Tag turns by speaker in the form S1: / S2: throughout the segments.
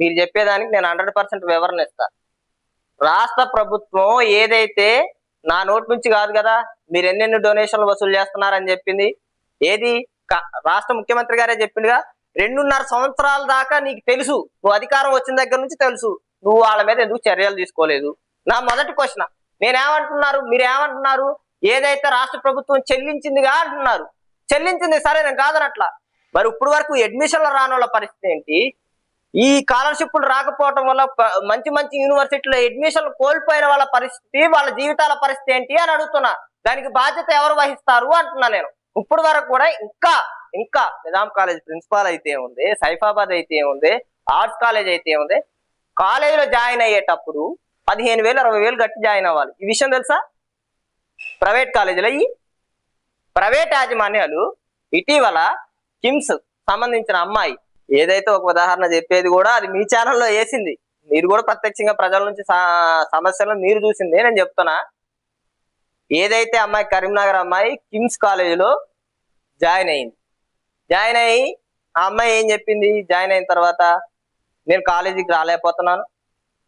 S1: మీరు చెప్పేదానికి నేను హండ్రెడ్ పర్సెంట్ వివరణ ఇస్తా. రాష్ట్ర ప్రభుత్వం ఏదైతే నా నోటి నుంచి కాదు కదా మీరు ఎన్నెన్ని డొనేషన్లు వసూలు చేస్తున్నారని చెప్పింది? ఏది? రాష్ట్ర ముఖ్యమంత్రి గారే చెప్పిందిగా రెండున్నర సంవత్సరాల దాకా నీకు తెలుసు నువ్వు అధికారం వచ్చిన దగ్గర నుంచి తెలుసు నువ్వు వాళ్ళ మీద ఎందుకు చర్యలు తీసుకోలేదు? నా మొదటి క్వశ్చన్. నేనేమంటున్నారు? మీరు ఏమంటున్నారు ఏదైతే రాష్ట్ర ప్రభుత్వం చెల్లించిందిగా అంటున్నారు. చెల్లించింది సరే నేను కాదనట్లా. మరి ఇప్పుడు వరకు అడ్మిషన్లు రాని వాళ్ళ పరిస్థితి ఏంటి? ఈ స్కాలర్షిప్లు రాకపోవటం వల్ల మంచి మంచి యూనివర్సిటీలో అడ్మిషన్లు కోల్పోయిన వాళ్ళ పరిస్థితి వాళ్ళ జీవితాల పరిస్థితి ఏంటి అని అడుగుతున్నా. దానికి బాధ్యత ఎవరు వహిస్తారు అంటున్నా నేను. ఇప్పుడు వరకు కూడా ఇంకా ఇంకా నిజాం కాలేజ్ ప్రిన్సిపాల్ అయితే ఉంది సైఫాబాద్ అయితే ఉంది ఆర్ట్స్ కాలేజ్ అయితే ఉంది కాలేజీలో జాయిన్ అయ్యేటప్పుడు పదిహేను వేలు అరవై వేలు కట్టి జాయిన్ అవ్వాలి. ఈ విషయం తెలుసా? ప్రైవేట్ కాలేజీలో ఈ ప్రైవేట్ యాజమాన్యాలు ఇటీవల కిమ్స్ సంబంధించిన అమ్మాయి ఏదైతే ఒక ఉదాహరణ చెప్పేది కూడా అది మీ ఛానల్లో వేసింది. మీరు కూడా ప్రత్యక్షంగా ప్రజల నుంచి సా- సమస్యలను మీరు చూసింది నేను చెప్తున్నా. ఏదైతే అమ్మాయి కరీంనగర్ అమ్మాయి కిమ్స్ కాలేజీలో జాయిన్ అయింది. జాయిన్ అయ్యి ఆ అమ్మాయి ఏం చెప్పింది? జాయిన్ అయిన తర్వాత నేను కాలేజీకి రాలేకపోతున్నాను.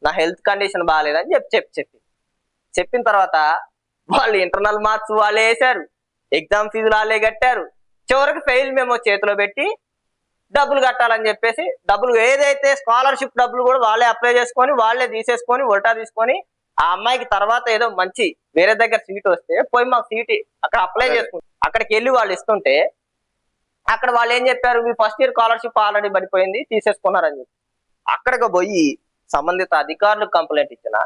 S1: నా హెల్త్ కండిషన్ బాగాలేదని చెప్పి చెప్పి చెప్పి చెప్పిన తర్వాత వాళ్ళు ఇంటర్నల్ మార్క్స్ వాళ్ళే వేశారు. ఎగ్జామ్ ఫీజులు వాళ్ళే కట్టారు. చివరికి ఫెయిల్ మేము చేతిలో పెట్టి డబ్బులు కట్టాలని చెప్పేసి డబ్బులు ఏదైతే స్కాలర్షిప్ డబ్బులు కూడా వాళ్ళే అప్లై చేసుకొని వాళ్ళే తీసేసుకొని ఉల్టా తీసుకొని ఆ అమ్మాయికి తర్వాత ఏదో మంచి వేరే దగ్గర సీట్ వస్తే పోయి మాకు సీట్ అక్కడ అప్లై చేసుకుంటాం. అక్కడికి వెళ్ళి వాళ్ళు ఇస్తుంటే అక్కడ వాళ్ళు ఏం చెప్పారు? మీ ఫస్ట్ ఇయర్ స్కాలర్షిప్ ఆల్రెడీ పడిపోయింది తీసేసుకున్నారని చెప్పి. అక్కడికి పోయి సంబంధిత అధికారులకు కంప్లైంట్ ఇచ్చిన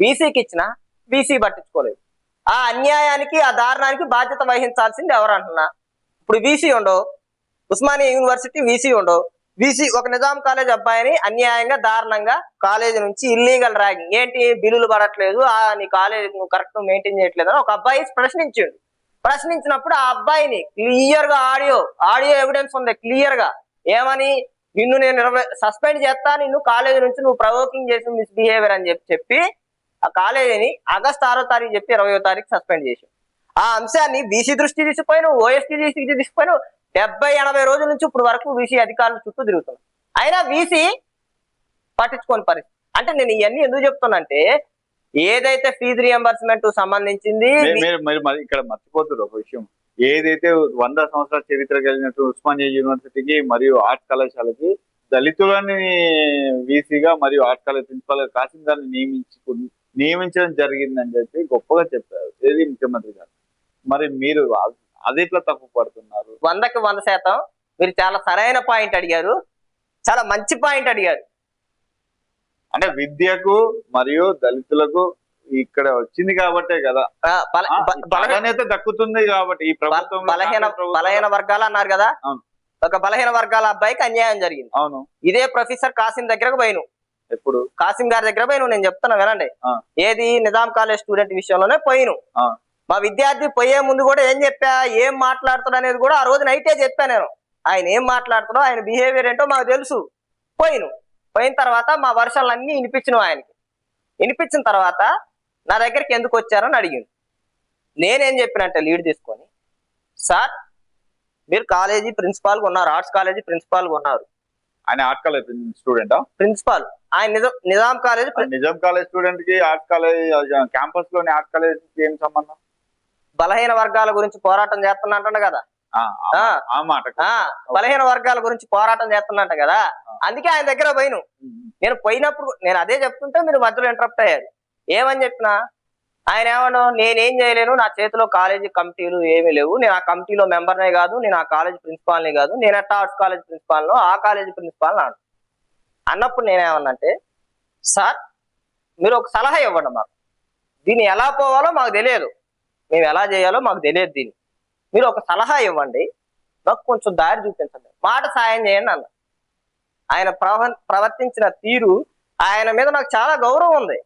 S1: బీసీకి ఇచ్చిన బీసీ పట్టించుకోలేదు. ఆ అన్యాయానికి ఆ దారుణానికి బాధ్యత వహించాల్సింది ఎవరు అంటున్నా? ఇప్పుడు వీసీ ఉండవు. ఉస్మానియా యూనివర్సిటీ వీసీ ఉండవు. వీసీ ఒక నిజాం కాలేజ్ అబ్బాయిని అన్యాయంగా దారుణంగా కాలేజ్ నుంచి ఇల్లీగల్ ర్యాగింగ్. ఏంటి? బిల్లులు పడట్లేదు. ఆ నీ కాలేజ్ నువ్వు కరెక్ట్ మెయింటైన్ చేయట్లేదు అని ఒక అబ్బాయి ప్రశ్నించాడు. ప్రశ్నించినప్పుడు ఆ అబ్బాయిని క్లియర్గా ఆడియో ఆడియో ఎవిడెన్స్ ఉంది క్లియర్గా. ఏమని? నిన్ను నేను సస్పెండ్ చేస్తా నిన్ను కాలేజ్ నుంచి నువ్వు ప్రవోకింగ్ చేసి మిస్బిహేవియర్ అని చెప్పి చెప్పి ఆ కాలేజీని ఆగస్ట్ ఆరో తారీఖు చెప్పి ఇరవయో తారీఖు సస్పెండ్ చేసి ఆ అంశాన్ని బీసీ దృష్టి తీసుకుపోయిన ఓఎస్టీ దృష్టికి తీసుకుపోయిన డెబ్బై ఎనభై రోజుల నుంచి ఇప్పుడు వరకు వీసీ అధికారులు చుట్టూ తిరుగుతున్నాం. అయినా వీసీ పట్టించుకోని పరిస్థితి. అంటే నేను ఇవన్నీ ఎందుకు చెప్తున్నంటే ఏదైతే ఫీజు రియంబర్స్మెంట్ సంబంధించింది
S2: ఇక్కడ మర్చిపోతున్నారు ఒక విషయం. ఏదైతే వంద సంవత్సరాల చరిత్ర కలిగినట్టు ఉస్మానియా యూనివర్సిటీకి మరియు ఆర్ట్స్ కళాశాలకి దళితులని వీసీగా మరియు ఆర్ట్స్ కాలేజ్ ప్రిన్సిపల్ కాసిం గారిని నియమించు నియమించడం జరిగిందని చెప్పి గొప్పగా చెప్పారు. ఏది ముఖ్యమంత్రి గారు? మరి మీరు అది ఎట్లా తప్పు పడుతున్నారు?
S1: వందకి వంద శాతం మీరు చాలా సరైన పాయింట్ అడిగారు. చాలా మంచి పాయింట్ అడిగారు.
S2: అంటే విద్యకు మరియు దళితులకు ఇక్కడ వచ్చింది కాబట్టే కదా.
S1: ఆ, బల-
S2: ఆ,
S1: బ- బలహీన
S2: ప్రాధాన్యత దక్కుతుంది కాబట్టి ఈ ప్రభుత్వం
S1: బలహీన బలహీన వర్గాలు అన్నారు కదా. ఒక బలహీన వర్గాల అబ్బాయికి అన్యాయం జరిగింది.
S2: అవును.
S1: ఇదే ప్రొఫెసర్ కాసిం దగ్గరకు పోయిను.
S2: ఎప్పుడు?
S1: కాసిం గారి దగ్గర పోయిను నేను చెప్తున్నా వినండి. ఏది నిజాం కాలేజ్ స్టూడెంట్ విషయంలోనే పోయిను. మా విద్యార్థి పోయే ముందు కూడా ఏం చెప్పా? ఏం మాట్లాడుతాడు అనేది కూడా ఆ రోజు నైటే చెప్పా నేను. ఆయన ఏం మాట్లాడుతాడో ఆయన బిహేవియర్ ఏంటో మాకు తెలుసు. పోయిను. పోయిన తర్వాత మా వర్షాలు అన్ని వినిపించినావు ఆయనకి. వినిపించిన తర్వాత నా దగ్గరికి ఎందుకు వచ్చారని అడిగింది నేనేం చెప్పినట్టే లీడ్ తీసుకొని సార్ మీరు కాలేజీ ప్రిన్సిపాల్గా ఉన్నారు ఆర్ట్స్ కాలేజీ ప్రిన్సిపాల్గా ఉన్నారు.
S2: ఆయన ఆర్ట్ కాలేజ్ స్టూడెంటా
S1: ప్రిన్సిపాల్ ఆయన నిజాం నిజాం కాలేజ్
S2: నిజాం కాలేజ్ స్టూడెంట్కి ఆర్ట్ కాలేజ్ క్యాంపస్లోని ఆర్ట్ కాలేజ్కి ఏం సంబంధం?
S1: బలహీన వర్గాల గురించి పోరాటం చేస్తున్నట్టు కదా? బలహీన వర్గాల గురించి పోరాటం చేస్తున్నట్ట కదా? అందుకే ఆయన దగ్గర పోయిను. నేను పోయినప్పుడు నేను అదే చెప్తుంటే మీరు మధ్యలో ఇంటరప్ట్ అయ్యారు. ఏమని చెప్పినా ఆయన ఏమను నేనేం చేయలేను నా చేతిలో కాలేజీ కమిటీలు ఏమీ లేవు. నేను ఆ కమిటీలో మెంబర్నే కాదు నేను ఆ కాలేజ్ ప్రిన్సిపాల్ని కాదు. నేను ఎట్టా ఆర్ట్స్ కాలేజ్ ప్రిన్సిపాల్ను ఆ కాలేజ్ ప్రిన్సిపాల్ అన్నాడు అన్నప్పుడు నేనేమన్నంటే సార్ మీరు ఒక సలహా ఇవ్వండి మాకు. దీన్ని ఎలా పోవాలో మాకు తెలియదు. మేము ఎలా చేయాలో మాకు తెలియదు దీన్ని. మీరు ఒక సలహా ఇవ్వండి. నాకు కొంచెం దారి చూపించండి. మాట సాయం చేయండి అన్న ఆయన ప్రవ ప్రవర్తించిన తీరు ఆయన మీద నాకు చాలా గౌరవం ఉంది.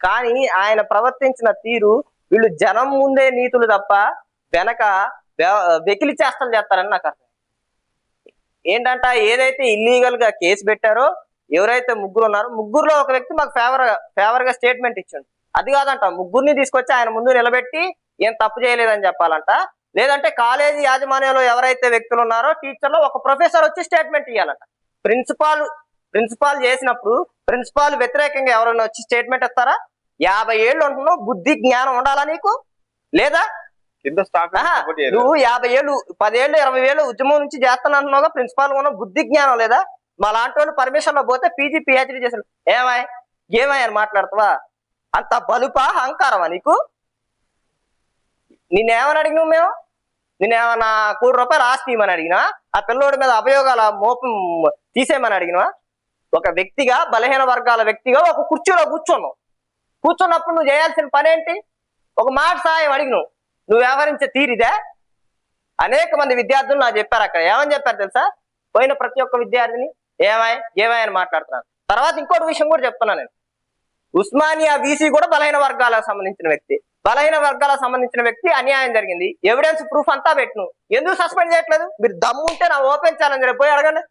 S1: కానీ ఆయన ప్రవర్తించిన తీరు వీళ్ళు జనం ముందే నీతులు తప్ప వెనక వెకిలి చేష్టలు చేస్తారని నాకు అర్థం. ఏంటంట ఏదైతే ఇల్లీగల్గా కేసు పెట్టారో ఎవరైతే ముగ్గురు ఉన్నారో ముగ్గురులో ఒక వ్యక్తి మాకు ఫేవర్ ఫేవర్గా స్టేట్మెంట్ ఇచ్చిండు. అది కాదంట ముగ్గురిని తీసుకొచ్చి ఆయన ముందు నిలబెట్టి ఏం తప్పు చేయలేదని చెప్పాలంట. లేదంటే కాలేజీ యాజమాన్యంలో ఎవరైతే వ్యక్తులు ఉన్నారో టీచర్లో ఒక ప్రొఫెసర్ వచ్చి స్టేట్మెంట్ ఇవ్వాలంట ప్రిన్సిపాల్ ప్రిన్సిపాల్ చేసినప్పుడు ప్రిన్సిపాల్ వ్యతిరేకంగా ఎవరైనా వచ్చి స్టేట్మెంట్ ఇస్తారా? యాభై ఏళ్ళు ఉంటున్నావు బుద్ధి జ్ఞానం ఉండాలా నీకు? లేదా? నువ్వు యాభై ఏళ్ళు పదేళ్ళు ఇరవై ఏళ్ళు ఉద్యమం నుంచి చేస్తాను అంటున్నావుగా ప్రిన్సిపాల్ ఉన్న బుద్ధి జ్ఞానం లేదా? మా లాంటి వాళ్ళు పర్మిషన్లో పోతే పీజీ పిహెచ్డీ చేసిన ఏమాయ్ ఏమాయ్ అని మాట్లాడతావా? అంత బలుపా అహంకారమా నీకు? నిన్నేమని అడిగినావు మేము? నిన్నేమన్నా కోటి రూపాయలు ఆస్తి ఇవ్వమని అడిగినా ఆ పిల్లోడి మీద అభియోగాల మోపం తీసేయమని అడిగినా ఒక వ్యక్తిగా బలహీన వర్గాల వ్యక్తిగా ఒక కుర్చీలో కూర్చున్నావు. కూర్చున్నప్పుడు నువ్వు చేయాల్సిన పని ఏంటి ఒక మాట సాయం అడిగినావు. నువ్వు వ్యవహరించే తీరిదే. అనేక మంది విద్యార్థులు నాకు చెప్పారు అక్కడ. ఏమని చెప్పారు తెలుసా? పోయిన ప్రతి ఒక్క విద్యార్థిని ఏమాయ్ ఏమాయ్ అని మాట్లాడుతున్నాను. తర్వాత ఇంకోటి విషయం కూడా చెప్తున్నాను నేను. ఉస్మానియా బీసీ కూడా బలహీన వర్గాలకు సంబంధించిన వ్యక్తి. బలహీన వర్గాలకు సంబంధించిన వ్యక్తి అన్యాయం జరిగింది. ఎవిడెన్స్ ప్రూఫ్ అంతా పెట్టును. ఎందుకు సస్పెండ్ చేయట్లేదు? మీరు దమ్ము ఉంటే నా ఓపెన్ ఛాలెంజ్ పోయి అడగండి.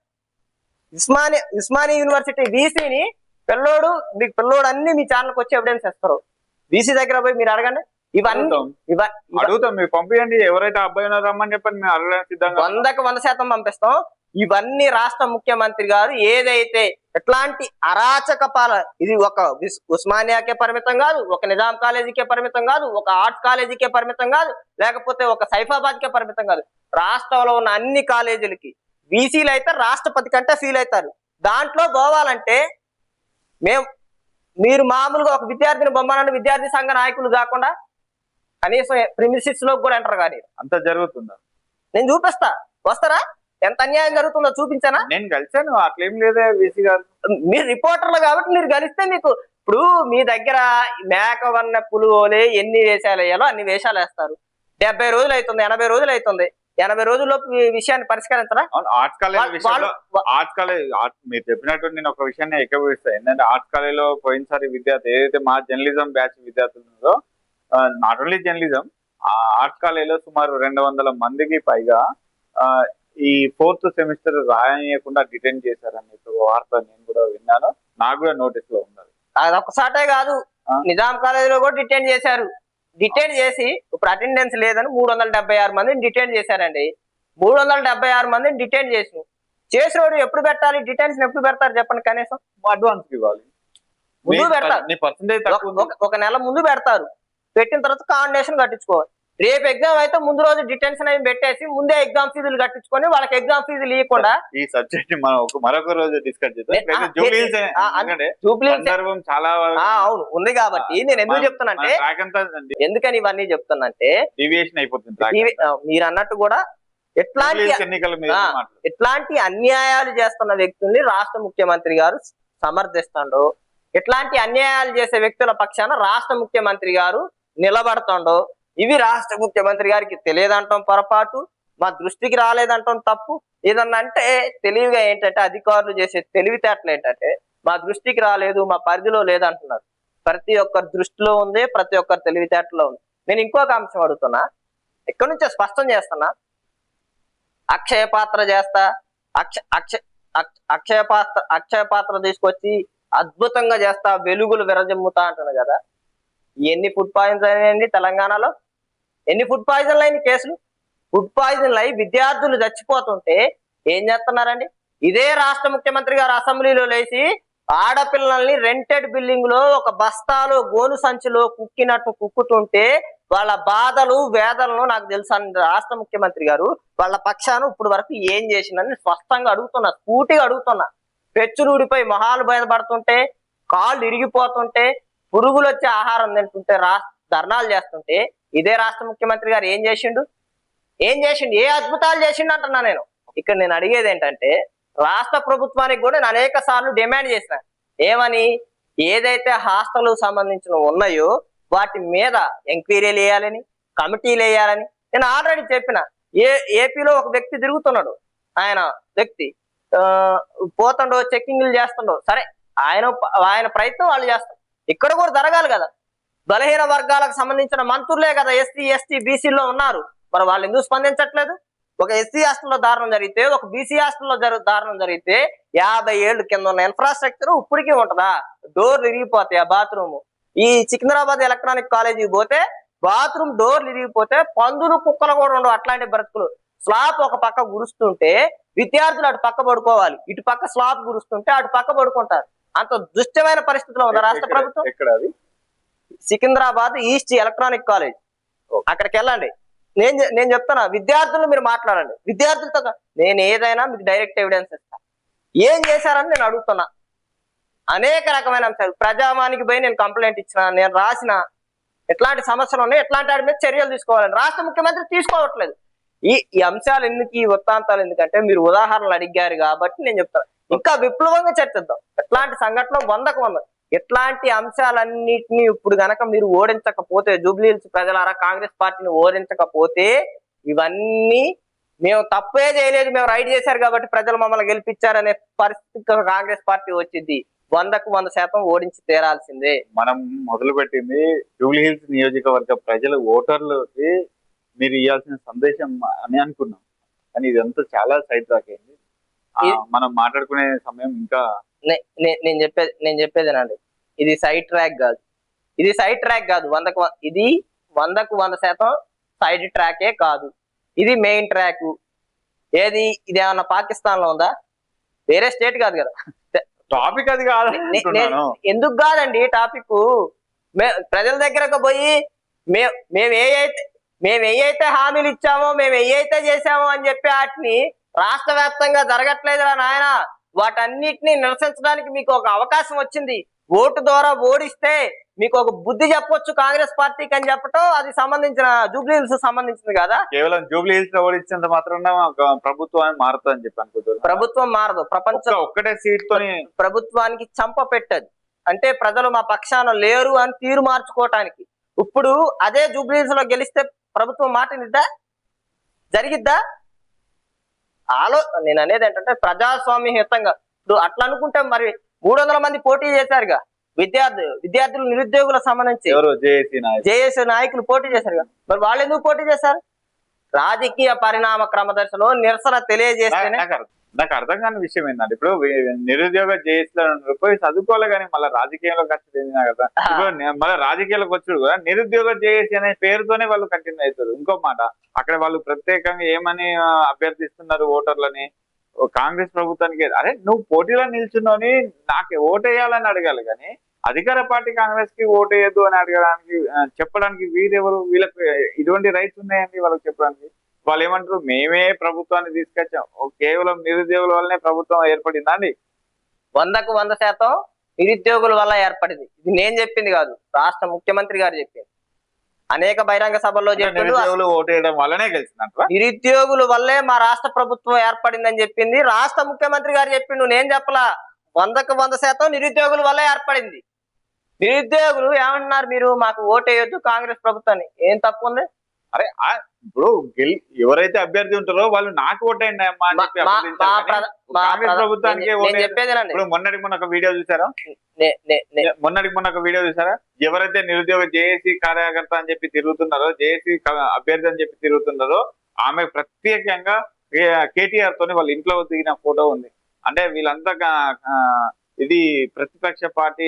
S1: ఉస్మానియా ఉస్మానియా యూనివర్సిటీ వీసీని పిల్లోడు మీకు పిల్లోడు అన్ని మీ ఛానల్కి వచ్చి ఎవిడెన్స్ ఇస్తారు వీసీ దగ్గర పోయి మీరు అడగండి. ఇవన్నీ
S2: అడుగుతాం. మీరు పంపించండి ఎవరైతే అబ్బాయి రమ్మని చెప్పండి. మేము అడగడానికి సిద్ధంగా ఉన్నాం.
S1: వందకు వంద శాతం పంపిస్తాం. ఇవన్నీ రాష్ట్ర ముఖ్యమంత్రి గారు ఏదైతే ఎట్లాంటి అరాచక పాల ఇది ఒక ఉస్మానియాకే పరిమితం కాదు ఒక నిజాం కాలేజీకే పరిమితం కాదు ఒక ఆర్ట్స్ కాలేజీకే పరిమితం కాదు లేకపోతే ఒక సైఫాబాద్ కే పరిమితం కాదు. రాష్ట్రంలో ఉన్న అన్ని కాలేజీలకి బీసీలు అయితే రాష్ట్రపతి కంటే ఫీల్ అవుతారు దాంట్లో పోవాలంటే మేము మీరు మామూలుగా ఒక విద్యార్థిని బొమ్మనని విద్యార్థి సంఘ నాయకులు కాకుండా కనీసం ప్రిమిసిస్లో కూడా ఎంటర్ కానీ
S2: అంత జరుగుతుందా?
S1: నేను చూపిస్తా. వస్తారా? ఎంత అన్యాయం జరుగుతుందో చూపించానా?
S2: నేను కలిసాను అట్లేం లేదే వీసీ గారు.
S1: మీరు రిపోర్టర్లు కాబట్టి మీరు కలిస్తే మీకు ఇప్పుడు మీ దగ్గర మేక వన్న పులుగోలే ఎన్ని వేషాలు వేయాలో అన్ని వేషాలు వేస్తారు. డెబ్బై రోజులు అవుతుంది ఎనభై రోజులు అవుతుంది. ఎనభై రోజుల్లో ఈ విషయాన్ని పరిష్కరించరా?
S2: ఆర్ట్స్ కాలేజ్ విషయంలో ఆర్ట్స్ కాలేజ్ మీరు చెప్పినట్టు నేను ఒక విషయాన్ని ఎక్కబోయిస్తాను ఏంటంటే ఆర్ట్స్ కాలేజ్లో పోయినసారి విద్యార్థి ఏదైతే మా జర్నలిజం బ్యాచ్ విద్యార్థులు ఉన్నారో నాట్ ఓన్లీ జర్నలిజం ఆ ఆర్ట్స్ కాలేజ్లో సుమారు రెండు వందల మందికి పైగా ఆ, ఈ ఫోర్త్ సెమిస్టర్ రాయకుండా డిటైన్ చేశారని వార్త నేను కూడా విన్నాను. నాకు కూడా నోటీస్లో ఉన్నది.
S1: అది ఒక్కసాటే కాదు. నిజాం కాలేజీలో కూడా డిటైన్ చేశారు. డిటైన్ చేసి ఇప్పుడు అటెండెన్స్ లేదని మూడు వందల డెబ్బై ఆరు మందిని డిటైన్ చేశారండి. మూడు వందల డెబ్బై ఆరు మందిని డిటైన్ చేసి చేసినోడు ఎప్పుడు పెట్టాలి? డిటైన్స్ ఎప్పుడు పెడతారు చెప్పండి కనీసం?
S2: అడ్వాన్స్ ఇవ్వాలి.
S1: ముందు పెడతారు. ఒక- నెల ముందు పెడతారు. పెట్టిన తర్వాత కాండినేషన్ కట్టించుకోవాలి. రేపు ఎగ్జామ్ అయితే ముందు రోజు డిటెన్షన్ అయి పెట్టేసి ముందే ఎగ్జామ్ ఫీజులు కట్టించుకొని వాళ్ళకి ఎగ్జామ్ ఫీజులు ఇవ్వకుండా
S2: ఈ సబ్జెక్ట్ మనం మరొక రోజు డిస్కస్ చేద్దాం. చాలా
S1: అవును ఉంది కాబట్టి నేను ఎందుకు చెప్తానంటే ఎందుకని ఇవన్నీ చెప్తానంటే
S2: డివియేషన్ అయిపోతుంది
S1: మీరు అన్నట్టు కూడా ఎట్లాంటి ఎట్లాంటి అన్యాయాలు చేస్తున్న వ్యక్తుల్ని రాష్ట్ర ముఖ్యమంత్రి గారు సమర్థిస్తాడు ఎట్లాంటి అన్యాయాలు చేసే వ్యక్తుల పక్షాన రాష్ట్ర ముఖ్యమంత్రి గారు నిలబడతాడో ఇవి రాష్ట్ర ముఖ్యమంత్రి గారికి తెలియదంటాం పొరపాటు మా దృష్టికి రాలేదంటాం తప్పు. ఏదన్నా అంటే తెలివిగా ఏంటంటే అధికారులు చేసే తెలివితేటలు ఏంటంటే మా దృష్టికి రాలేదు మా పరిధిలో లేదంటున్నారు. ప్రతి ఒక్కరి దృష్టిలో ఉంది ప్రతి ఒక్కరి తెలివితేటలో ఉంది. నేను ఇంకొక అంశం అడుగుతున్నా. ఎక్కడి నుంచో స్పష్టం చేస్తున్నా. అక్షయ పాత్ర చేస్తా. అక్ష అక్ష అక్ష- అక్షయ పాత్ర అక్షయ పాత్ర తీసుకొచ్చి అద్భుతంగా చేస్తా వెలుగులు విరజమ్ముతా అంటున్నా కదా. ఎన్ని ఫుడ్ పాయింట్స్ అయినాయండి తెలంగాణలో? ఎన్ని ఫుడ్ పాయిజన్లు అయిన కేసులు? ఫుడ్ పాయిజన్లు అయి విద్యార్థులు చచ్చిపోతుంటే ఏం చేస్తున్నారండి? ఇదే రాష్ట్ర ముఖ్యమంత్రి గారు అసెంబ్లీలో లేచి ఆడపిల్లల్ని రెంటెడ్ బిల్డింగ్లో ఒక బస్తాలో గోను సంచిలో కుక్కినట్టు కుక్కుతుంటే వాళ్ళ బాధలు వేదనలు నాకు తెలుసు రాష్ట్ర ముఖ్యమంత్రి గారు. వాళ్ళ పక్షాన ఇప్పుడు వరకు ఏం చేసిందని స్పష్టంగా అడుగుతున్నా స్కూటీగా అడుగుతున్నా. పెచ్చులుడిపోయి మొహాలు బయటపడుతుంటే కాళ్ళు ఇరిగిపోతుంటే పురుగులు వచ్చే ఆహారం తింటుంటే రా ధర్నాలు చేస్తుంటే ఇదే రాష్ట్ర ముఖ్యమంత్రి గారు ఏం చేసిండు? ఏం చేసిండు? ఏ అద్భుతాలు చేసిండు అంటున్నా నేను. ఇక్కడ నేను అడిగేది ఏంటంటే రాష్ట్ర ప్రభుత్వానికి కూడా నేను అనేక సార్లు డిమాండ్ చేసిన. ఏమని? ఏదైతే హాస్టల్ సంబంధించిన ఉన్నాయో వాటి మీద ఎంక్వైరీలు వేయాలని కమిటీలు వేయాలని నేను ఆల్రెడీ చెప్పిన. ఏ ఏపీలో ఒక వ్యక్తి తిరుగుతున్నాడు. ఆయన వ్యక్తి పోతుండో చెక్కింగ్లు చేస్తుండో సరే ఆయన ఆయన ప్రయత్నం వాళ్ళు చేస్తారు. ఇక్కడ కూడా జరగాలి కదా. బలహీన వర్గాలకు సంబంధించిన మంత్రులే కదా ఎస్సీ ఎస్టీ బీసీలో ఉన్నారు. మరి వాళ్ళు ఎందుకు స్పందించట్లేదు? ఒక ఎస్సీ హాస్టల్లో దారుణం జరిగితే ఒక బీసీ హాస్టల్లో జరు దారుణం జరిగితే యాభై ఏళ్ళు కింద ఉన్న ఇన్ఫ్రాస్ట్రక్చర్ ఇప్పటికీ ఉంటదా? డోర్లు ఇరిగిపోతాయి ఆ బాత్రూమ్ ఈ సికింద్రాబాద్ ఎలక్ట్రానిక్ కాలేజీకి పోతే బాత్రూమ్ డోర్లు ఇరిగిపోతే పందులు కుక్కలు కూడా ఉండవు అట్లాంటి బ్రతుకులు. స్లాబ్ ఒక పక్క గురుస్తుంటే విద్యార్థులు అటు పక్క పడుకోవాలి. ఇటు పక్క స్లాబ్ గురుస్తుంటే అటు పక్క పడుకుంటారు. అంత దుష్టమైన పరిస్థితిలో ఉంది రాష్ట్ర ప్రభుత్వం? Secunderabad east electronic college. అక్కడికి వెళ్ళండి నేను నేను చెప్తాను విద్యార్థులు మీరు మాట్లాడండి. విద్యార్థులతో నేను ఏదైనా మీకు డైరెక్ట్ ఎవిడెన్స్ ఇస్తా. ఏం చేశారని నేను అడుగుతున్నా. అనేక రకమైన అంశాలు. ప్రజావానికి పోయి నేను కంప్లైంట్ ఇచ్చిన నేను రాసిన ఎట్లాంటి సమస్యలు ఉన్నాయి ఎట్లాంటి వాటి మీద చర్యలు తీసుకోవాలని రాష్ట్ర ముఖ్యమంత్రి తీసుకోవట్లేదు. ఈ ఈ అంశాలు ఎందుకు ఈ వృత్తాంతాలు ఎందుకంటే మీరు ఉదాహరణలు అడిగారు కాబట్టి నేను చెప్తాను ఇంకా విప్లవంగా చర్చిద్దాం. ఎట్లాంటి సంఘటనలు వందకు వంద ఎట్లాంటి అంశాలన్నిటినీ ఇప్పుడు గనక మీరు ఓడించకపోతే జూబ్లీహిల్స్ ప్రజలారా కాంగ్రెస్ పార్టీని ఓడించకపోతే ఇవన్నీ మేము తప్పే చేయలేదు. మేము రైడ్ చేశారు కాబట్టి ప్రజలు మమ్మల్ని గెలిపించారనే పరిస్థితి కాంగ్రెస్ పార్టీ వచ్చింది. వందకు వంద శాతం ఓడించి తీరాల్సిందే.
S2: మనం మొదలు పెట్టింది జూబ్లీ హిల్స్ నియోజకవర్గ ప్రజల ఓటర్లకి మీరు ఇవ్వాల్సిన సందేశం అని అనుకున్నాం. కానీ ఇదంతా చాలా సైడ్ ట్రాక్ అయింది. ఆ,
S1: ఇది-
S2: మనం మాట్లాడుకునే సమయం ఇంకా
S1: నేను చెప్పేది నేను చెప్పేదేనండి. ఇది సైడ్ ట్రాక్ కాదు. ఇది సైడ్ ట్రాక్ కాదు. వందకు ఇది వందకు వంద శాతం సైడ్ ట్రాకే కాదు. ఇది మెయిన్ ట్రాక్ ఏది ఇది ఏమన్నా పాకిస్తాన్లో ఉందా? వేరే స్టేట్ కాదు కదా.
S2: టాపిక్ అది కాదు
S1: ఎందుకు కాదండి టాపిక్ మే ప్రజల దగ్గరకు పోయి మే మేము ఏ అయితే మేము ఏ అయితే హామీలు ఇచ్చామో మేము ఏ అయితే చేశామో అని చెప్పి వాటిని రాష్ట్ర వ్యాప్తంగా జరగట్లేదురా నాయన. వాటన్నిటిని నిరసించడానికి మీకు ఒక అవకాశం వచ్చింది. ఓటు ద్వారా ఓడిస్తే మీకు ఒక బుద్ధి చెప్పొచ్చు కాంగ్రెస్ పార్టీకి అని చెప్పటం అది సంబంధించిన జూబ్లీహిల్స్ సంబంధించింది కదా?
S2: కేవలం జూబ్లీ హిల్స్లో ఓడించినంత మాత్రం ప్రభుత్వాన్ని మారుతుందని చెప్పి అనుకుంటున్నాను.
S1: ప్రభుత్వం మారదు. ప్రపంచం
S2: ఒక్క- ఒక్కటే సీట్ తోని
S1: ప్రభుత్వానికి చంప పెట్టదు. అంటే ప్రజలు మా పక్షాన లేరు అని తీరు మార్చుకోవటానికి. ఇప్పుడు అదే జూబ్లీస్లో గెలిస్తే ప్రభుత్వం మాటనిద్దా జరిగిద్దా? ఆలో నేను అనేది ఏంటంటే ప్రజాస్వామ్యహితంగా. ఇప్పుడు అట్లా అనుకుంటే మరి మూడు వందల మంది పోటీ చేశారుగా. విద్యార్థి విద్యార్థులు నిరుద్యోగులకు సంబంధించి.
S2: ఎవరు? జేఏసీ నాయకులు.
S1: పోటీ చేశారుగా. మరి వాళ్ళు ఎందుకు పోటీ చేశారు? రాజకీయ పరిణామ క్రమదర్శలో నిరసన తెలియజేస్తేనే
S2: నాకు అర్థం- కాని విషయం ఏంటంటే ఇప్పుడు నిరుద్యోగ జేఏసీలో. పోయి చదువుకోవాలి కానీ మళ్ళీ రాజకీయంలోకి వచ్చేది కదా. ఇప్పుడు మళ్ళీ రాజకీయాలకు వచ్చాడు కూడా నిరుద్యోగ జేఏసీ అనే పేరుతోనే వాళ్ళు కంటిన్యూ అవుతారు. ఇంకో మాట అక్కడ వాళ్ళు ప్రత్యేకంగా ఏమని అభ్యర్థిస్తున్నారు ఓటర్లని? కాంగ్రెస్ ప్రభుత్వానికి అరే నువ్వు పోటీలో నిల్చున్నాని నాకు ఓటేయాలని అడగాలి కానీ అధికార పార్టీ కాంగ్రెస్కి ఓటేయద్దు అని అడగడానికి చెప్పడానికి వీరెవరు వీళ్ళకి ఇటువంటి రైట్స్ ఉన్నాయండి వాళ్ళకి చెప్పడానికి? వాళ్ళు ఏమంటారు మేమే ప్రభుత్వాన్ని తీసుకొచ్చాం. ఓ కేవలం నిరుద్యోగుల వల్లనే ప్రభుత్వం ఏర్పడిందా అండి?
S1: వందకు వంద శాతం నిరుద్యోగుల వల్ల ఏర్పడింది. ఇది నేను చెప్పింది కాదు రాష్ట్ర ముఖ్యమంత్రి గారు చెప్పింది. అనేక బహిరంగ సభల్లో
S2: ఓటేయడం వల్లనే
S1: నిరుద్యోగుల వల్లే మా రాష్ట్ర ప్రభుత్వం ఏర్పడిందని చెప్పింది. రాష్ట్ర ముఖ్యమంత్రి గారు చెప్పిండు. నేను చెప్పలా. వందకు వంద శాతం నిరుద్యోగుల వల్ల ఏర్పడింది. నిరుద్యోగులు ఏమంటున్నారు మీరు? మాకు ఓటేయొద్దు కాంగ్రెస్ ప్రభుత్వాన్ని. ఏం తప్పు ఉంది?
S2: అరే ఇప్పుడు గెలి ఎవరైతే అభ్యర్థి ఉంటారో వాళ్ళు నాకు ఓటేయండి అమ్మా అని చెప్పి కాంగ్రెస్ ప్రభుత్వానికి ఇప్పుడు మొన్నటికి మొన్న ఒక వీడియో చూసారా? మొన్నటికి మొన్న ఒక వీడియో చూసారా? ఎవరైతే నిరుద్యోగ జేఏసీ కార్యకర్త అని చెప్పి తిరుగుతున్నారో జేఏసీ అభ్యర్థి అని చెప్పి తిరుగుతున్నారో ఆమె ప్రత్యేకంగా కేటీఆర్ తోని వాళ్ళ ఇంట్లో దిగిన ఫోటో ఉంది. అంటే వీళ్ళంతా ఇది ప్రతిపక్ష పార్టీ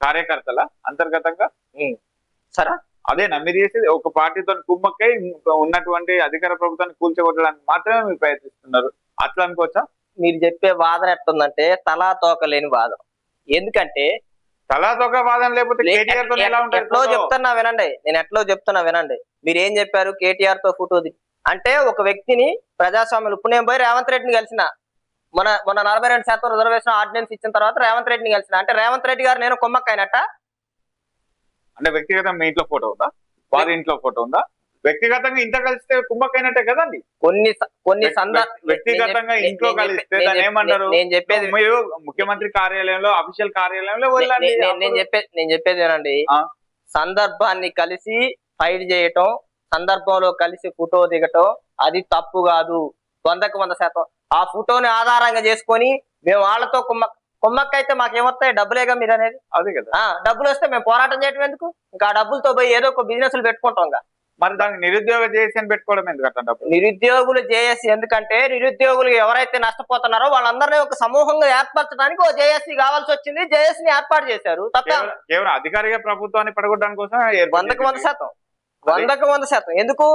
S2: కార్యకర్తల అంతర్గతంగా?
S1: సరే.
S2: అదేనా మీరు చేసేది ఒక పార్టీతో కుమ్మక్కై ఉన్నటువంటి అధికార ప్రభుత్వాన్ని కూల్చగొట్టడానికి మాత్రమే మీరు ప్రయత్నిస్తున్నారు. అట్లా అనుకోవచ్చా?
S1: మీరు చెప్పే వాదన ఎట్టుందంటే తలా తోక లేని వాదన ఎందుకంటే
S2: తలాతొక వాదన లేకపోతే
S1: ఎట్లో? చెప్తున్నా వినండి. నేను ఎట్లో చెప్తున్నా వినండి. మీరు ఏం చెప్పారు? కేటీఆర్తో ఫోటో అంటే ఒక వ్యక్తిని ప్రజాస్వామ్యం ఇప్పుడు నేను పోయి రేవంత్ రెడ్డిని కలిసిన. మన మొన్న నలభై రెండు శాతం రిజర్వేషన్ ఆర్డినెన్స్ ఇచ్చిన తర్వాత రేవంత్ రెడ్డిని కలిసిన. అంటే రేవంత్ రెడ్డి గారు నేను కుమ్మక్కైనట్ట
S2: అంటే వ్యక్తిగతంగా మీ ఇంట్లో ఫోటో ఉందా? వారి ఇంట్లో ఫోటో ఉందా? వ్యక్తిగతంగా ఇంత కలిస్తే కుంభకైనట్టే కదండి.
S1: కొన్ని కొన్ని
S2: వ్యక్తిగతంగా
S1: నేను-
S2: ఇంట్లో
S1: నేను
S2: కలిస్తే
S1: నేను
S2: ఏమంటారు?
S1: నేను చెప్పేది
S2: మీరు ముఖ్యమంత్రి కార్యాలయంలో అఫీషియల్ కార్యాలయంలో వెళ్ళండి
S1: నేను చెప్పే నేను చెప్పేది వినండి.
S2: ఆ.
S1: సందర్భాన్ని కలిసి ఫైట్ చేయటం సందర్భంలో కలిసి ఫోటో దిగటం అది తప్పు కాదు. వందకు వంద శాతం. ఆ ఫోటోని ఆధారంగా చేసుకొని మేము వాళ్ళతో కుమ్మ కుమ్మక్క అయితే మాకేమొస్తాయి డబ్బులేగా మీరు అనేది?
S2: అదే కదా.
S1: డబ్బులు వస్తే మేము పోరాటం చేయటం ఎందుకు? ఇంకా ఆ డబ్బులతో పోయి ఏదో ఒక బిజినెస్ పెట్టుకుంటాం.
S2: మరి దానికి నిరుద్యోగ చేసి అని పెట్టుకోవడం ఎందుకంటే
S1: నిరుద్యోగులు జేఏసీ ఎందుకంటే నిరుద్యోగులు ఎవరైతే నష్టపోతున్నారో వాళ్ళందరినీ ఒక సమూహంగా ఏర్పరచడానికి ఓ జేఏసీ కావాల్సి వచ్చింది జేఏసీని ఏర్పాటు చేశారు. తప్ప
S2: కేవలం అధికారిక ప్రభుత్వాన్ని పడగొట్టడానికి కోసం
S1: వందకు వంద. శాతం. వందకు వంద శాతం. ఎందుకు?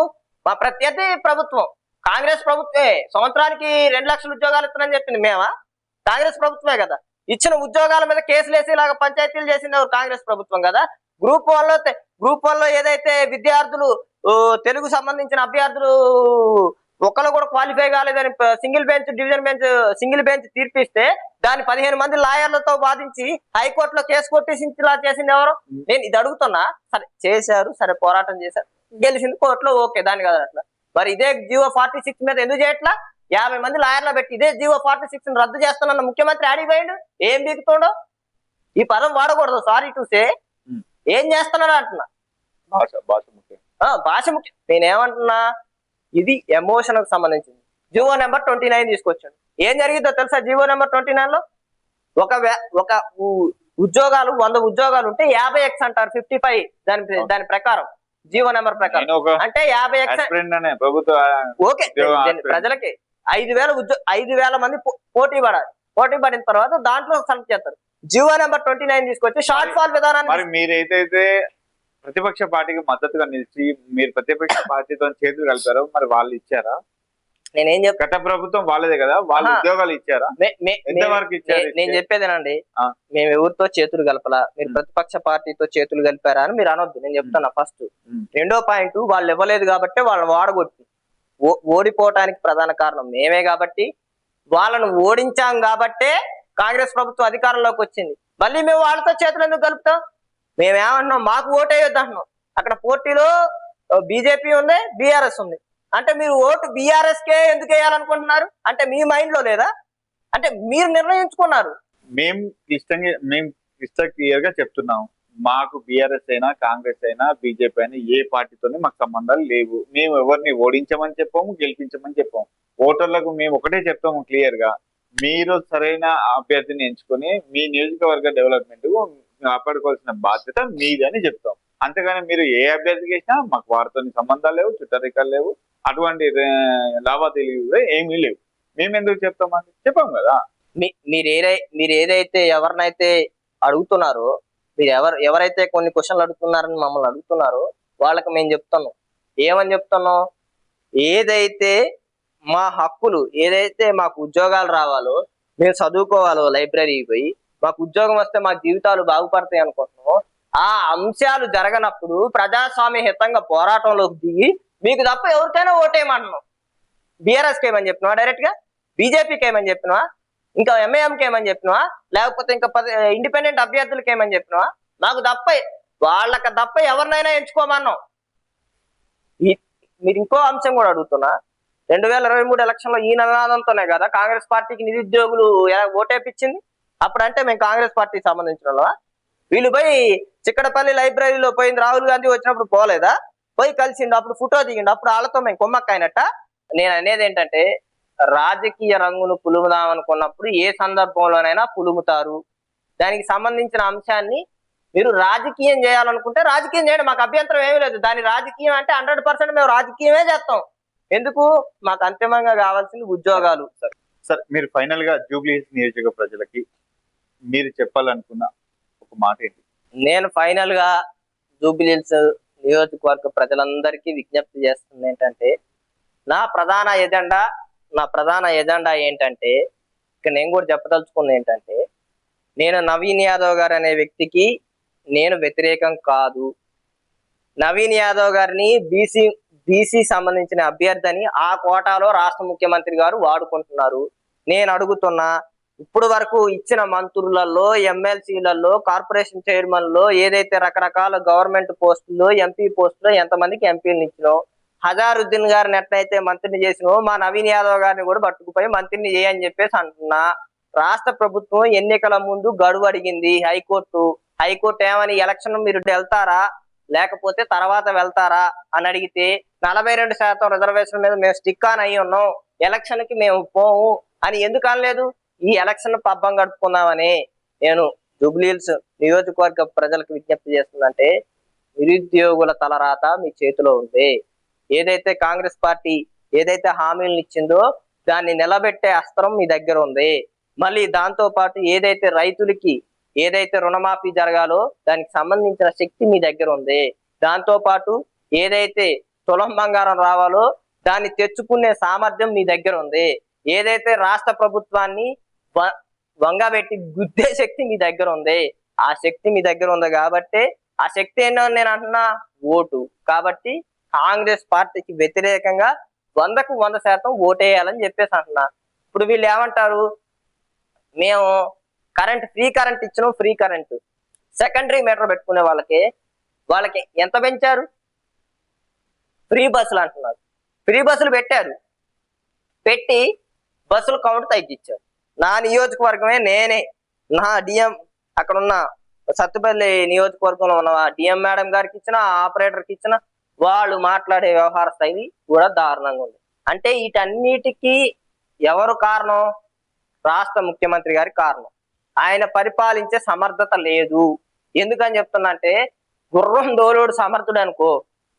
S1: మా ప్రత్యర్థి ప్రభుత్వం. కాంగ్రెస్ ప్రభుత్వమే. సంవత్సరానికి రెండు లక్షల ఉద్యోగాలు ఇస్తానని చెప్పింది మేమా? కాంగ్రెస్ ప్రభుత్వమే కదా. ఇచ్చిన ఉద్యోగాల మీద కేసులు వేసి ఇలాగ పంచాయతీలు చేసింది ఎవరు? కాంగ్రెస్ ప్రభుత్వం కదా. గ్రూప్ వన్లో గ్రూప్ వన్లో ఏదైతే విద్యార్థులు తెలుగు సంబంధించిన అభ్యర్థులు ఒకళ్ళు కూడా క్వాలిఫై కాలేదని single bench division bench single bench తీర్పిస్తే దాన్ని పదిహేను మంది లాయర్లతో బాధించి హైకోర్టులో కేసు కొట్టించేలా చేసింది ఎవరు? నేను ఇది అడుగుతున్నా. సరే చేశారు. సరే పోరాటం చేశారు. గెలిచింది కోర్టులో ఓకే. దాని కదా అట్లా. మరి ఇదే జియో ఫార్టీ సిక్స్ మీద ఎందుకు చేయట్లా? యాభై మంది లాయర్లు పెట్టి ఇదే జియో ఫార్టీ సిక్స్ రద్దు చేస్తానన్న ముఖ్యమంత్రి ఆడిపోయిండు ఏం బీకుతుండో ఈ పదం వాడకూడదు సారీ టు సే
S2: Hmm.
S1: ఏం చేస్తున్నాడు అంటున్నా.
S2: భాష ముఖ్యం.
S1: ఆ, భాష ముఖ్యం. నేనేమంటున్నా? ఇది ఎమోషన్కు సంబంధించింది. జివో నెంబర్ ట్వంటీ నైన్ తీసుకొచ్చాడు. ఏం జరిగిందో తెలుసా జివో నెంబర్ ట్వంటీ నైన్లో ఒక ఒక ఉద్యోగాలు వంద ఉద్యోగాలు ఉంటే యాభై ఎక్స్ అంటారు ఫిఫ్టీ ఫైవ్ దాని దాని ప్రకారం. జీవో నెంబర్ ప్రకారం. అంటే యాభై ఎక్స్ ఓకే. ప్రజలకి ఐదు వేల ఉద్యో ఐదు వేల మంది పోటీ పడాలి. పోటీ పడిన తర్వాత దాంట్లో సెలెక్ట్ చేస్తారు. జియో నెంబర్ ట్వంటీ నైన్ తీసుకొచ్చి షార్ట్ ఫాల్ విధానాన్ని
S2: మరి మీరైతే ప్రతిపక్ష పార్టీకి మద్దతుగా నిలిచి మీరు ప్రతిపక్ష పార్టీతో చేతులు కలిపారు. మరి వాళ్ళు ఇచ్చారా?
S1: నేనేం చెప్
S2: గత ప్రభుత్వం వాళ్ళదే కదా? వాళ్ళు. ఉద్యోగాలు ఇచ్చారా?
S1: నేను చెప్పేదేనండి. మేము ఎవరితో చేతులు కలపలా? మీరు. ప్రతిపక్ష పార్టీతో చేతులు కలిపారా అని మీరు అనొద్దు. నేను చెప్తాను ఫస్ట్. రెండో పాయింట్ వాళ్ళు ఇవ్వలేదు కాబట్టి వాళ్ళని వాడగొట్టి. ఓడిపోవటానికి ప్రధాన కారణం మేమే కాబట్టి వాళ్ళను ఓడించాం కాబట్టే కాంగ్రెస్ ప్రభుత్వం అధికారంలోకి వచ్చింది. మళ్ళీ మేము వాళ్ళతో చేతులు ఎందుకు కలుపుతాం? మేమేమంటున్నాం మాకు ఓటేయొద్దు అంటున్నాం. అక్కడ పోటీలో బీజేపీ ఉంది బీఆర్ఎస్ ఉంది. అంటే మీరు ఓటు బీఆర్ఎస్ కే ఎందుకు వేయాలనుకుంటున్నారు? అంటే మీ మైండ్లో లేదా? అంటే మీరు నిర్ణయించుకున్నారు.
S2: మేము క్లిష్టంగా మేము క్లిష్ట క్లియర్గా చెప్తున్నాం. మాకు బీఆర్ఎస్ అయినా కాంగ్రెస్ అయినా బీజేపీ అయినా ఏ పార్టీతోనే మాకు సంబంధాలు లేవు. మేము ఎవరిని ఓడించమని చెప్పాము గెలిపించమని చెప్పాము. ఓటర్లకు మేము ఒకటే చెప్తాము క్లియర్గా మీరు సరైన అభ్యర్థిని ఎంచుకొని మీ నియోజకవర్గ డెవలప్మెంట్ కాపాడుకోవాల్సిన బాధ్యత మీదని చెప్తాం. అంతేగాని మీరు ఏ అభ్యర్థికి వేసినా మాకు వారితో సంబంధాలు లేవు చుట్టరికాలు లేవు అటువంటి లావాదేవీలు కూడా ఏమీ లేవు. మేము ఎందుకు చెప్తామని చెప్పాం కదా.
S1: మీ మీరు ఏదై మీరు ఏదైతే ఎవరినైతే అడుగుతున్నారో మీరు ఎవరు ఎవరైతే కొన్ని క్వశ్చన్లు అడుగుతున్నారని మమ్మల్ని అడుగుతున్నారో వాళ్ళకి మేము చెప్తున్నాం. ఏమని చెప్తున్నాం? ఏదైతే మా హక్కులు ఏదైతే మాకు ఉద్యోగాలు రావాలో మేము చదువుకోవాలో లైబ్రరీకి పోయి మాకు ఉద్యోగం వస్తే మా జీవితాలు బాగుపడతాయి అనుకుంటున్నాం ఆ అంశాలు జరగనప్పుడు ప్రజాస్వామ్య హితంగా పోరాటంలోకి దిగి మీకు తప్ప ఎవరికైనా ఓటేయమంటున్నాం. బీఆర్ఎస్కి ఏమని చెప్తున్నావా డైరెక్ట్గా? బీజేపీకి ఏమని చెప్పినావా? ఇంకా ఎంఏఎంకి ఏమని చెప్పినవా? లేకపోతే ఇంకా ఇండిపెండెంట్ అభ్యర్థులకి ఏమని చెప్పినవా? నాకు తప్ప. వాళ్ళకి తప్ప ఎవరినైనా ఎంచుకోమన్నాం మీరు ఇంకో అంశం కూడా అడుగుతున్నా. రెండు వేల ఇరవై మూడు ఎలక్షన్లో ఈ నినాదంతోనే కదా కాంగ్రెస్ పార్టీకి నిరుద్యోగులు ఓటేపించింది అప్పుడంటే మేము కాంగ్రెస్ పార్టీకి సంబంధించిన వీళ్ళు పోయి చిక్కడపల్లి లైబ్రరీలో పోయింది రాహుల్ గాంధీ వచ్చినప్పుడు పోలేదా? పోయి కలిసిండు అప్పుడు ఫోటో దిగిండు అప్పుడు వాళ్ళతో మేము కొమ్మక్కైనట్ట నేను అనేది ఏంటంటే రాజకీయ రంగును పులుముదాం అనుకున్నప్పుడు ఏ సందర్భంలోనైనా పులుముతారు. దానికి సంబంధించిన అంశాన్ని మీరు రాజకీయం చేయాలనుకుంటే రాజకీయం చేయండి. మాకు అభ్యంతరం ఏమీ లేదు. దాని రాజకీయం అంటే హండ్రెడ్ పర్సెంట్ మేము రాజకీయమే చేస్తాం. ఎందుకు? మాకు అంతిమంగా కావాల్సింది ఉద్యోగాలు.
S2: సార్ మీరు ఫైనల్గా జూబ్లీ నియోజక ప్రజలకి మీరు చెప్పాలనుకున్న ఒక మాట ఏంటి?
S1: నేను ఫైనల్గా జూబిలిల్స్ నియోజకవర్గ ప్రజలందరికీ విజ్ఞప్తి చేస్తుంది ఏంటంటే నా ప్రధాన ఎజెండా నా ప్రధాన ఎజెండా ఏంటంటే ఇక నేను కూడా చెప్పదలుచుకుంది ఏంటంటే నేను నవీన్ యాదవ్ గారు అనే వ్యక్తికి నేను వ్యతిరేకం కాదు. నవీన్ యాదవ్ గారిని బీసీ బీసీ సంబంధించిన అభ్యర్థిని ఆ కోటాలో రాష్ట్ర ముఖ్యమంత్రి గారు వాడుకుంటున్నారు. నేను అడుగుతున్నా ఇప్పుడు వరకు ఇచ్చిన మంత్రులలో ఎమ్మెల్సీలలో కార్పొరేషన్ చైర్మన్లో ఏదైతే రకరకాల గవర్నమెంట్ పోస్టులు ఎంపీ పోస్టులు ఎంతమందికి ఎంపీలు ఇచ్చినో హజారుద్దీన్ గారిని ఎట్లయితే మంత్రిని చేసినో మా నవీన్ యాదవ్ గారిని కూడా పట్టుకుపోయి మంత్రిని చేయని చెప్పేసి అంటున్నా. రాష్ట్ర ప్రభుత్వం ఎన్నికల ముందు గడువు అడిగింది హైకోర్టు. హైకోర్టు ఏమని ఎలక్షన్ మీరు వెళ్తారా? లేకపోతే తర్వాత వెళ్తారా? అని అడిగితే నలభై రెండు శాతం రిజర్వేషన్ మీద మేము స్టిక్ ఆన్ అయ్యి ఉన్నాం. ఎలక్షన్కి మేము పోము. అని ఎందుకు అనలేదు? ఈ ఎలక్షన్ పబ్బం గడుపుకుందామని. నేను జూబ్లీహిల్స్ నియోజకవర్గ ప్రజలకు విజ్ఞప్తి చేస్తుందంటే నిరుద్యోగుల తలరాత మీ చేతిలో ఉంది. ఏదైతే కాంగ్రెస్ పార్టీ ఏదైతే హామీలను ఇచ్చిందో దాన్ని నిలబెట్టే అస్త్రం మీ దగ్గర ఉంది. మళ్ళీ దాంతో పాటు ఏదైతే రైతులకి ఏదైతే రుణమాఫీ జరగాలో దానికి సంబంధించిన శక్తి మీ దగ్గర ఉంది. దాంతో పాటు ఏదైతే తులం బంగారం రావాలో దాన్ని తెచ్చుకునే సామర్థ్యం మీ దగ్గర ఉంది. ఏదైతే రాష్ట్ర ప్రభుత్వాన్ని వంగబెట్టి గుద్దే శక్తి మీ దగ్గర ఉంది. ఆ శక్తి మీ దగ్గర ఉంది కాబట్టి ఆ శక్తి ఏంటో నేను అంటున్నా ఓటు. కాబట్టి కాంగ్రెస్ పార్టీకి వ్యతిరేకంగా వందకు వంద శాతం ఓటేయాలని చెప్పేసి అంటున్నారు. ఇప్పుడు వీళ్ళు ఏమంటారు? మేము కరెంట్ ఫ్రీ కరెంట్ ఇచ్చినాం ఫ్రీ కరెంట్ సెకండరీ మీటర్ పెట్టుకునే వాళ్ళకి వాళ్ళకి ఎంత పెంచారు? ఫ్రీ బస్సులు అంటున్నారు. ఫ్రీ బస్సులు పెట్టారు. పెట్టి బస్సులు కౌంట్ తగ్గించారు. నా నియోజకవర్గమే నేనే. నా డిఎం అక్కడున్న సత్తుపల్లి నియోజకవర్గంలో ఉన్న డిఎం మేడం గారికి ఇచ్చిన ఆపరేటర్కి ఇచ్చిన వాళ్ళు మాట్లాడే వ్యవహార శైలి కూడా దారుణంగా ఉంది. అంటే వీటన్నిటికీ ఎవరు కారణం? రాష్ట్ర ముఖ్యమంత్రి గారి కారణం. ఆయన పరిపాలించే సమర్థత లేదు. ఎందుకని చెప్తున్నంటే గుర్రం దోలోడు సమర్థుడు అనుకో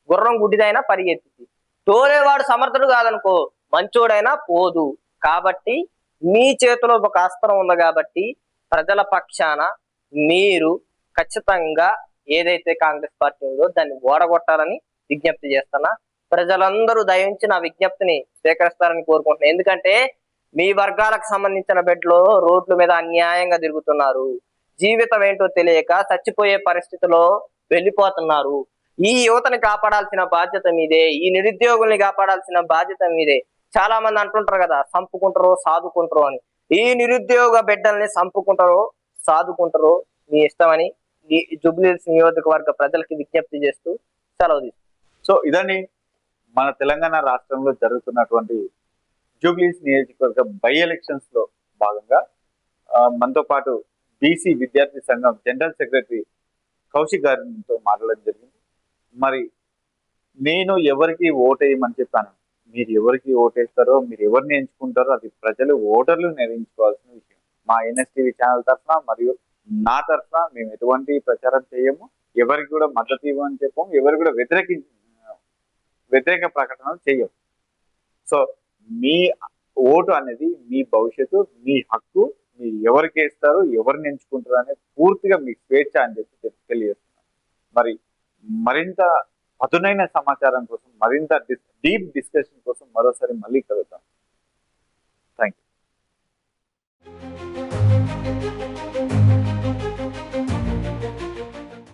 S1: గుర్రం గుడ్డిదైనా పరిగెత్తింది తోలేవాడు సమర్థుడు కాదనుకో మంచోడైనా పోదు. కాబట్టి మీ చేతిలో ఒక అస్త్రం ఉంది కాబట్టి ప్రజల పక్షాన మీరు ఖచ్చితంగా ఏదైతే కాంగ్రెస్ పార్టీ ఉందో దాన్ని ఓడగొట్టాలని విజ్ఞప్తి చేస్తున్నా. ప్రజలందరూ దయించి నా విజ్ఞప్తిని స్వీకరిస్తారని కోరుకుంటున్నాను ఎందుకంటే మీ వర్గాలకు సంబంధించిన బెడ్లో రోడ్ల మీద అన్యాయంగా తిరుగుతున్నారు. జీవితం ఏంటో తెలియక చచ్చిపోయే పరిస్థితిలో వెళ్ళిపోతున్నారు. ఈ యువతని కాపాడాల్సిన బాధ్యత మీదే ఈ నిరుద్యోగుల్ని కాపాడాల్సిన బాధ్యత మీదే. చాలా మంది అంటుంటారు కదా సంపుకుంటారు సాదుకుంటారు అని. ఈ నిరుద్యోగ బిడ్డల్ని సంపుకుంటారో సాదుకుంటారో మీ ఇష్టమని ఈ జుబ్లీస్ నియోజకవర్గ ప్రజలకి విజ్ఞప్తి చేస్తూ సెలవు
S2: సో ఇదని మన తెలంగాణ రాష్ట్రంలో జరుగుతున్నటువంటి జూబ్లీస్ నియోజకవర్గ బై ఎలక్షన్స్లో భాగంగా మనతో పాటు బీసీ విద్యార్థి సంఘం జనరల్ సెక్రటరీ కౌశిక్ గారితో మాట్లాడడం జరిగింది. మరి నేను ఎవరికి ఓటేయమని చెప్పాను. మీరు ఎవరికి ఓటేస్తారో మీరు ఎవరిని ఎంచుకుంటారో అది ప్రజలు ఓటర్లు నిర్ణయించుకోవాల్సిన విషయం. మా ఎన్ఎస్టీవీ ఛానల్ తరఫున మరియు నా తరఫున మేము ఎటువంటి ప్రచారం చేయము. ఎవరికి కూడా మద్దతు ఇవ్వమని చెప్పము. ఎవరు కూడా వ్యతిరేకి వ్యతిరేక ప్రకటనలు చేయవు. సో మీ ఓటు అనేది మీ భవిష్యత్తు మీ హక్కు మీరు ఎవరికి వేస్తారు ఎవరిని ఎంచుకుంటారు అనేది పూర్తిగా మీకు స్వేచ్ఛ అని చెప్పి తెలియజేస్తున్నారు మరి మరింత పదునైన సమాచారం కోసం మరింత డీప్ డిస్కషన్ కోసం మరోసారి మళ్ళీ కలుగుతాం థ్యాంక్ యూ